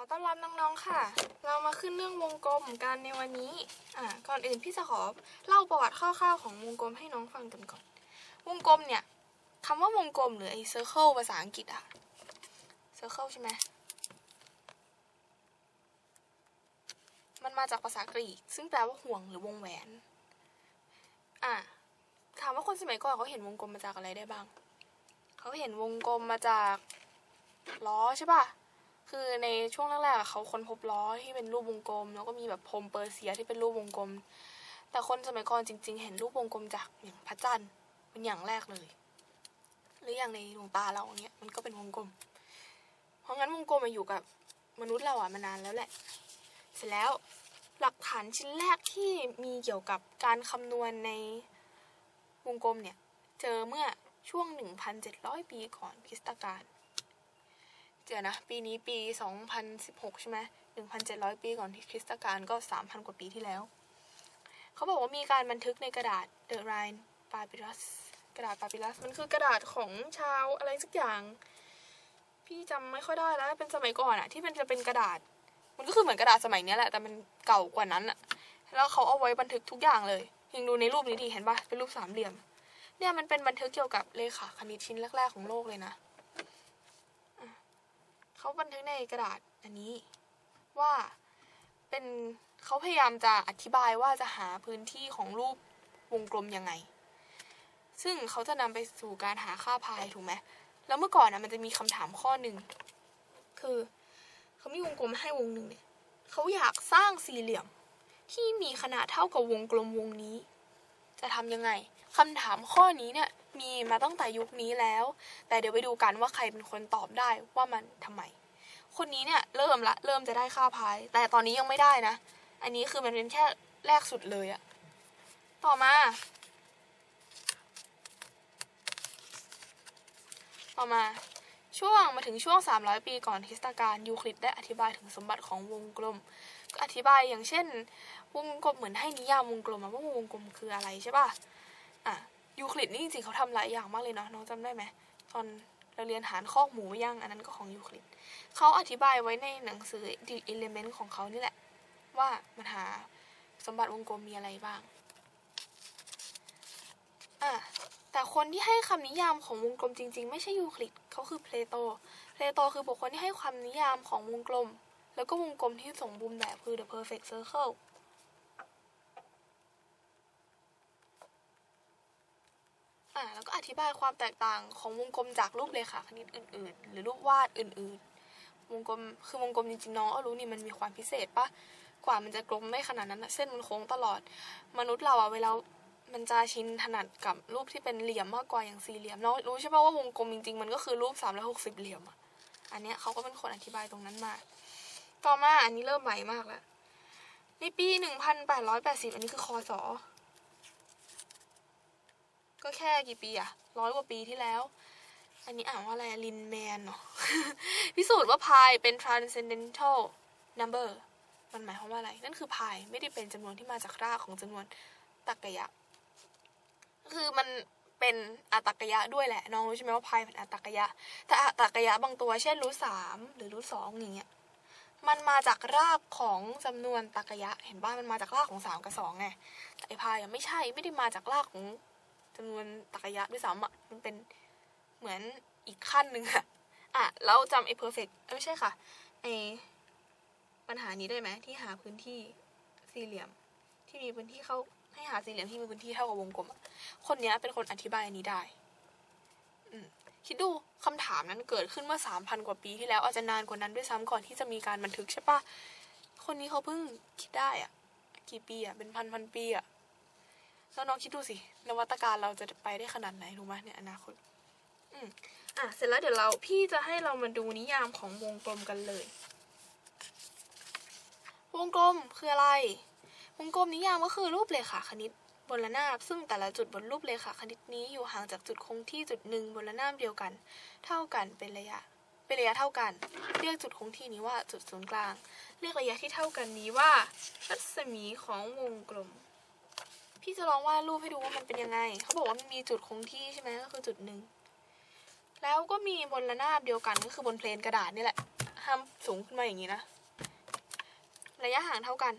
อต้อนรับน้องๆ ค่ะ เรามาขึ้นเรื่องวงกลมกันในวันนี้ อ่า ก่อนอื่นพี่จะขอเล่าประวัติคร่าวๆของวงกลมให้น้องฟังกันก่อน วงกลมเนี่ยคำว่าวงกลมหรือไอ้ circle ภาษาอังกฤษอะ circle ใช่ไหม มันมาจากภาษากรีก ซึ่งแปลว่าห่วงหรือวงแหวน อ่า ถามว่าคนสมัยก่อนเขาเห็นวงกลมมาจากอะไรได้บ้าง เขาเห็นวงกลมมาจากล้อใช่ป่ะ คือในช่วงแรกๆเขาค้นพบล้อที่เป็นรูปวงกลม แล้วก็มีแบบพรมเปอร์เซียที่เป็นรูปวงกลม แต่คนสมัยก่อนจริง ๆ เห็นรูปวงกลมจากอย่างพระจันทร์เป็นอย่างแรกเลย หรืออย่างในดวงตาเราเงี้ยมันก็เป็นวงกลม เพราะงั้นวงกลมมาอยู่กับมนุษย์เราอะมานานแล้วแหละ เสร็จแล้วหลักฐานชิ้นแรกที่มีเกี่ยวกับการคำนวณในวงกลมเนี่ย เจอเมื่อช่วง 1,700 ปีก่อนคริสตกาล เจอนะ ปีนี้ปี 2016 ใช่ไหม1,700 ปีก่อนที่คริสตกาลก็ 3,000 กว่าปีที่แล้ว เขาบอกว่ามีการบันทึกในกระดาษ The Rhine Papyrus กระดาษ Papyrus มันคือกระดาษของชาวอะไรสักอย่าง พี่จำไม่ค่อยได้แล้ว เป็นสมัยก่อนอะที่มันจะเป็นกระดาษ มันก็คือเหมือนกระดาษสมัยนี้แหละ แต่มันเก่ากว่านั้นอะแล้วเขาเอาไว้บันทึกทุกอย่างเลยยังดูในรูปนี้ดีเห็นปะเป็นรูปสามเหลี่ยม เนี่ยมันเป็นบันทึกเกี่ยวกับเลขาคณิตชิ้นแรก ๆ ของโลกเลยนะ เขาบันทึกในกระดาษอันนี้ว่าเป็นเขาพยายามจะอธิบายว่าจะหาพื้นที่ของรูปวงกลมยังไง ซึ่งเขาจะนำไปสู่การหาค่าพายถูกไหมแล้วเมื่อก่อนนะมันจะมีคำถามข้อหนึ่งคือเขามีวงกลมให้วงหนึ่งเนี่ยเขาอยากสร้างสี่เหลี่ยม ที่มีขนาดเท่ากับวงกลมวงนี้ จะทำยังไงคำถามข้อนี้เนี่ย มีมาตั้งแต่ยุคนี้แล้ว แต่เดี๋ยวไปดูกันว่าใครเป็นคนตอบได้ว่ามันทำไม คนนี้เนี่ยเริ่มละเริ่มจะได้ค่าพาย แต่ตอนนี้ยังไม่ได้นะ อันนี้คือมันเป็นแค่แรกสุดเลยอะต่อมา ต่อมาช่วงมาถึงช่วง 300 ปีก่อนคริสตกาลยูคลิดได้อธิบายถึงสมบัติของวงกลม ก็อธิบายอย่างเช่น วงกลมเหมือนให้นิยามวงกลมว่าวงกลมคืออะไรใช่ป่ะ อะ ยูคลิดนี่จริงๆเขาทำหลายอย่างมากเลยเนาะน้องจำได้ไหมตอนเราเรียนฐานคอหมูย่างอันนั้นก็ของยูคลิดเขาอธิบายไว้ในหนังสือ The Element ของเขานี่แหละ ว่ามันหาสมบัติวงกลมมีอะไรบ้างอะแต่คนที่ให้คำนิยามของวงกลมจริง ๆ ไม่ใช่ยูคลิดเขาคือเพลโต เพลโตคือบุคคลที่ให้ความนิยามของวงกลม แล้วก็วงกลมที่สมบูรณ์แบบคือ the perfect circle อ่าแล้วก็อธิบายความแตกต่างของวงกลมจากรูปเลขาคณิตอื่น ๆ หรือรูปวาดอื่น ๆ วงกลมคือวงกลมจริงๆน้องก็รู้นี่มันมีความพิเศษปะกว่ามันจะกลมได้ขนาดนั้นนะเส้นมันโค้งตลอด มนุษย์เราอะเวลามันจะชินถนัดกับรูปที่เป็นเหลี่ยมมากกว่าอย่างสี่เหลี่ยมน้องรู้ใช่ปะว่าวงกลมจริงๆ มันก็คือรูปสามร้อยหกสิบเหลี่ยมอะอันเนี้ยเขาก็เป็นคนอธิบายตรงนั้นมา ต่อมาอันนี้เริ่มใหม่มากแล้วในปีหนึ่งพันแปดร้อยแปดสิบอันนี้คือคอสอ ก็แค่กี่ปีอะร้อยกว่าปีที่แล้ว อันนี้อ่านว่าอะไรลินแมนเนาะพิสูจน์ว่าพายเป็น transcendental number มันหมายความว่าอะไร นั่นคือพายไม่ได้เป็นจำนวนที่มาจากรากของจำนวนตรรกะคือมันเป็นอัตตกยะด้วยแหละ น้องรู้ใช่ไหมว่าพายเป็นอัตตกยะ แต่อัตตกยะบางตัวเช่นรูทสามหรือรูทสองอย่างเงี้ย มันมาจากรากของจำนวนตรรกะยะ เห็นป่ะมันมาจากรากของสามกับสองไง แต่ไอพายไม่ใช่ไม่ได้มาจากรากของ จำนวนตรรกะยะด้วยซ้ำอะมันเป็นเหมือนอีกขั้นหนึ่งอะอะแล้วจำไอ perfect เอ้ยไม่ใช่ค่ะไอ้ปัญหานี้ได้ไหมที่หาพื้นที่สี่เหลี่ยม ที่มีพื้นที่เข้าให้หาสี่เหลี่ยมที่มีพื้นที่เท่ากับวงกลมคนเนี้ยเป็นคนอธิบายอันนี้ได้อืมคิดดูคำถามนั้นเกิดขึ้นเมื่อสามพันกว่าปีที่แล้วอาจจะนานกว่านั้นด้วยซ้ำก่อนที่จะมีการบันทึกใช่ปะคนนี้เขาเพิ่งคิดได้อะกี่ปีอะเป็นพันพันปีอะ แล้วน้องคิดดูสิ นวัตการเราจะไปได้ขนาดไหนรู้ไหมในอนาคต อืมอะ เสร็จแล้วเดี๋ยวเราพี่จะให้เรามาดูนิยามของวงกลมกันเลย วงกลมคืออะไร วงกลมนิยามก็คือรูปเลขาคณิตบนระนาบซึ่งแต่ละจุดบนรูปเลขาคณิตนี้อยู่ห่างจากจุดคงที่จุดหนึ่งบนระนาบเดียวกัน เท่ากันเป็นระยะ เป็นระยะเท่ากัน เรียกจุดคงที่นี้ว่าจุดศูนย์กลาง เรียกระยะที่เท่ากันนี้ว่ารัศมีของวงกลม พี่จะลองวาดรูปให้ดูว่ามันเป็นยังไง เขาบอกว่ามันมีจุดคงที่ใช่ไหมก็คือจุดหนึ่ง แล้วก็มีบนระนาบเดียวกันก็คือบนเพลนกระดาษนี่แหละ ห้ามสูงขึ้นมาอย่างนี้นะ ระยะห่างเท่ากัน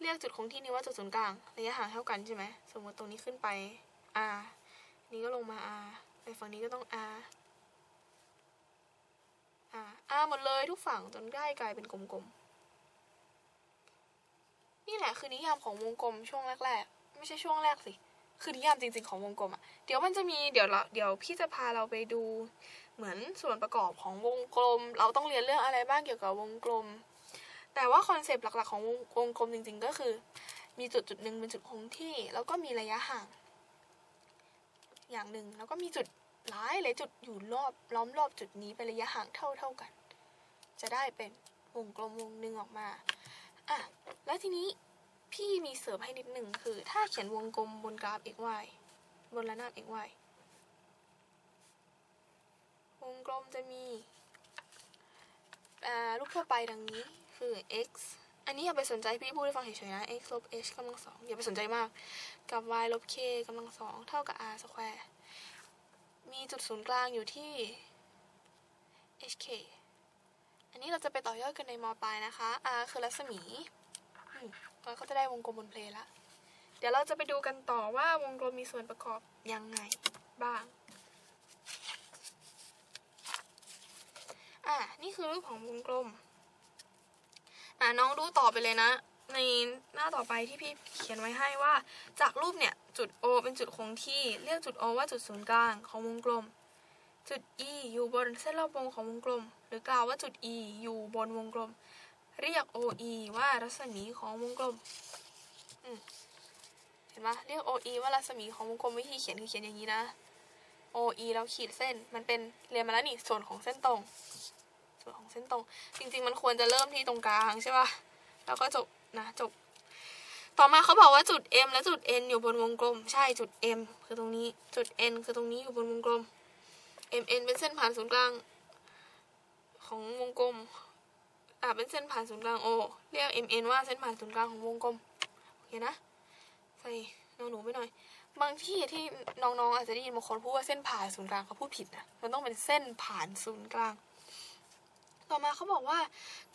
เรียกจุดคงที่นี้ว่าจุดศูนย์กลาง ระยะห่างเท่ากันใช่ไหม สมมติตรงนี้ขึ้นไป r นี้ก็ลงมา r ไปฝั่งนี้ก็ต้อง r r r หมดเลยทุกฝั่งจนได้กลายเป็นกลมๆนี่แหละคือนิยามของวงกลมช่วงแรกๆ ไม่ใช่ช่วงแรกสิ คือนิยามจริง ๆของวงกลมอะ เดี๋ยวมันจะมีเดี๋ยวเราเดี๋ยวพี่จะพาเราไปดูเหมือนส่วนประกอบของวงกลม เราต้องเรียนเรื่องอะไรบ้างเกี่ยวกับวงกลม แต่ว่าคอนเซปต์หลักๆของวงวงกลมจริง ๆ ก็คือ มีจุดจุดหนึ่งเป็นจุดคงที่ แล้วก็มีระยะห่าง อย่างหนึ่งแล้วก็มีจุดหลายหลายจุดอยู่รอบล้อมรอบจุดนี้เป็นระยะห่างเท่าเท่ากัน จะได้เป็นวงกลมวงหนึ่งออกมาอะแล้วทีนี้ พี่มีเสริมให้นิดหนึ่งคือ ถ้าเขียนวงกลมบนกราฟ x y บนระนาบ x y วงกลมจะมีรูปทั่วไปดังนี้คือ x อันนี้อย่าไปสนใจพี่พูดให้ฟังเฉยๆนะ x ลบ h กำลังสองอย่าไปสนใจมาก กับ y ลบ k กำลังสองเท่ากับ r สแควร์มีจุดศูนย์กลางอยู่ที่ hk อันนี้เราจะไปต่อยอดกันในมปลายนะคะ r คือรัศมี อืม เราก็จะได้วงกลมบนเพลนละ เดี๋ยวเราจะไปดูกันต่อว่าวงกลมมีส่วนประกอบยังไงบ้าง อะ นี่คือรูปของวงกลม อะน้องดูต่อไปเลยนะ ในหน้าต่อไปที่พี่เขียนไว้ให้ว่า จากรูปเนี่ย จุด O เป็นจุดคงที่ เรียกจุด O ว่าจุดศูนย์กลางของวงกลม จุด E อยู่บนเส้นรอบวงของวงกลม หรือกล่าวว่าจุด E อยู่บนวงกลม เรียก OE ว่ารัศมีของวงกลมเห็นปะเรียก OE ว่ารัศมีของวงกลมวิธีเขียนคือเขียนอย่างนี้นะ OE แล้วขีดเส้นมันเป็นเรียนมาแล้วนี่ส่วนของเส้นตรง ส่วนของเส้นตรง จริง ๆ มันควรจะเริ่มที่ตรงกลางใช่ปะแล้วก็จบนะจบ ต่อมาเขาบอกว่าจุด M และจุด N อยู่บนวงกลม ใช่จุด M คือตรงนี้จุด N คือตรงนี้อยู่บนวงกลม MN เป็นเส้นผ่านศูนย์กลาง ของวงกลม อ่าเป็นเส้นผ่านศูนย์กลาง O เรียก MN ว่าเส้นผ่านศูนย์กลางของวงกลม โอเคนะ ใส่นอนหนูไปหน่อย บางที่ที่น้องๆอาจจะได้ยินบางคนพูดว่าเส้นผ่านศูนย์กลางเขาพูดผิดนะ มันต้องเป็นเส้นผ่านศูนย์กลาง ต่อมาเขาบอกว่า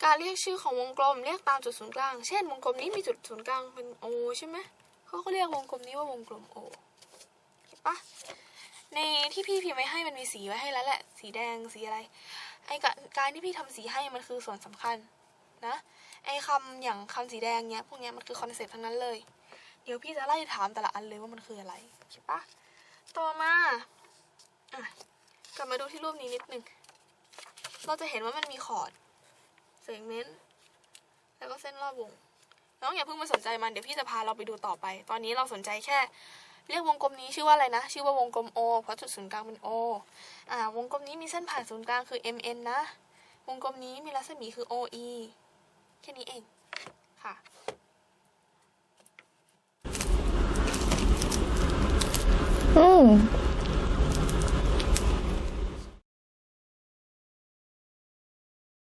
การเรียกชื่อของวงกลมเรียกตามจุดศูนย์กลาง เช่นวงกลมนี้มีจุดศูนย์กลางเป็น O ใช่ไหม เขาก็เรียกวงกลมนี้ว่าวงกลม O เห็นปะ ในที่พี่พิมพ์ไว้ให้มันมีสีไว้ให้แล้วแหละ สีแดงสีอะไร ไอ้กะการที่พี่ทำสีให้มันคือส่วนสำคัญนะ ไอ้คำอย่างคำสีแดงเนี้ย พวกเนี้ยมันคือคอนเซ็ปต์ทั้งนั้นเลย เดี๋ยวพี่จะไล่ถามแต่ละอันเลยว่ามันคืออะไรใช่ปะต่อมา อะ กลับมาดูที่รูปนี้นิดนึง เราจะเห็นว่ามันมีคอร์ดเซกเมนต์แล้วก็เส้นรอบวง น้องอย่าเพิ่งมาสนใจมัน เดี๋ยวพี่จะพาเราไปดูต่อไป ตอนนี้เราสนใจแค่ เรียกวงกลมนี้ชื่อว่าอะไรนะ ชื่อว่าวงกลม O เพราะจุดศูนย์กลางเป็น O อ่าวงกลมนี้มีเส้นผ่านศูนย์กลางคือ MN นะ วงกลมนี้มีรัศมีคือ OE แค่นี้เองค่ะอืม